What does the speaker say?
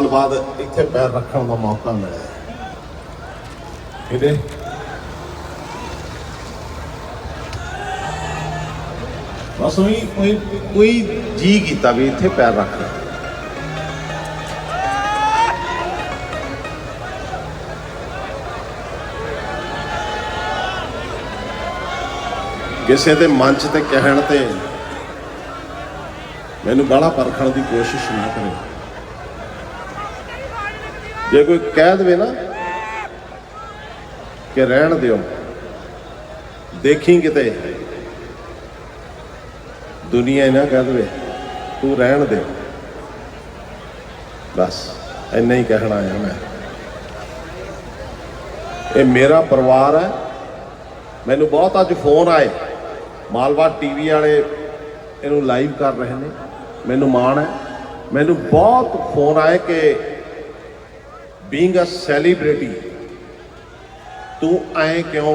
ਸਾਲ ਬਾਅਦ ਇੱਥੇ ਪੈਰ ਰੱਖਣ ਦਾ ਮੌਕਾ ਮਿਲਿਆ। ਇਹਦੇ ਬਸ ਉਹੀ ਕੋਈ ਕੋਈ ਜੀ ਕੀਤਾ ਵੀ ਇੱਥੇ ਪੈਰ ਰੱਖ। ਕਿਸੇ ਦੇ ਮੰਚ ਤੇ ਕਹਿਣ ਤੇ ਮੈਨੂੰ ਗਾਲਾਂ ਪਰਖਣ ਦੀ ਕੋਸ਼ਿਸ਼ ਨਾ ਕਰੇ ਜੇ ਕੋਈ ਕਹਿ ਦੇਵੇ ਨਾ ਕਿ ਰਹਿਣ ਦਿਓ, ਦੇਖੀ ਕਿਤੇ ਦੁਨੀਆ ਨਾ ਕਹਿ ਦੇਵੇ, ਤੂੰ ਰਹਿਣ ਦੇ ਬਸ, ਇੰਨਾ ਹੀ ਕਹਿਣਾ ਆਇਆ ਮੈਂ। ਇਹ ਮੇਰਾ ਪਰਿਵਾਰ ਹੈ। ਮੈਨੂੰ ਬਹੁਤ ਅੱਜ ਫੋਨ ਆਏ। ਮਾਲਵਾ ਟੀਵੀ ਵਾਲੇ ਇਹਨੂੰ ਲਾਈਵ ਕਰ ਰਹੇ ਨੇ। ਮੈਨੂੰ ਮਾਣ ਹੈ। ਮੈਨੂੰ ਬਹੁਤ ਫੋਨ ਆਏ ਕਿ ਬੀਇੰਗ ਅ ਸੈਲੀਬ੍ਰਿਟੀ ਤੂੰ ਐ ਕਿਉਂ